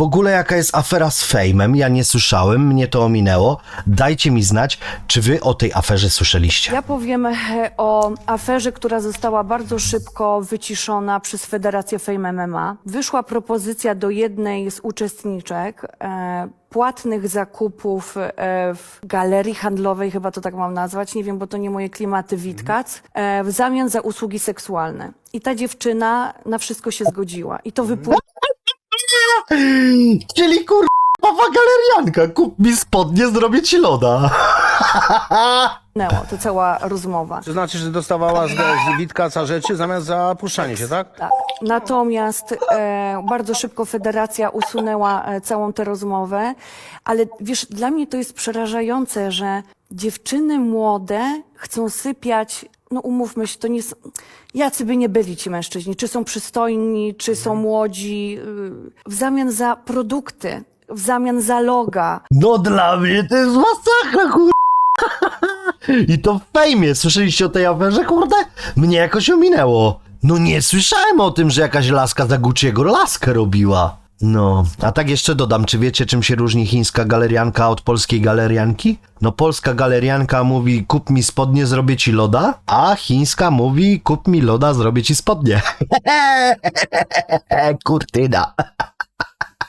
W ogóle jaka jest afera z fejmem? Ja nie słyszałem, mnie to ominęło. Dajcie mi znać, czy wy o tej aferze słyszeliście. Ja powiem e, o aferze, która została bardzo szybko wyciszona przez Federację Fame MMA. Wyszła propozycja do jednej z uczestniczek e, płatnych zakupów e, w galerii handlowej, chyba to tak mam nazwać, nie wiem, bo to nie moje klimaty Witkac, e, w zamian za usługi seksualne. I ta dziewczyna na wszystko się zgodziła. I to wypłynęło. Czyli kur... Pawa galerianka, kup mi spodnie, zrobię ci loda. To cała rozmowa. To znaczy, że dostawała z, z Witkaca rzeczy zamiast za puszczanie się, tak? Tak. Natomiast e, bardzo szybko federacja usunęła e, całą tę rozmowę, ale wiesz, dla mnie to jest przerażające, że dziewczyny młode chcą sypiać, no umówmy się, to nie są, jacy by nie byli ci mężczyźni, czy są przystojni, czy są młodzi, y, w zamian za produkty, w zamian za loga. No dla mnie to jest masakra, kur... I to w fejmie. Słyszeliście o tej aferze, kurde? Mnie jakoś ominęło. No nie słyszałem o tym, że jakaś laska za Gucci'ego laskę robiła. No, a tak jeszcze dodam, czy wiecie czym się różni chińska galerianka od polskiej galerianki? No polska galerianka mówi kup mi spodnie, zrobię ci loda, a chińska mówi kup mi loda, zrobię ci spodnie. Kurtyna.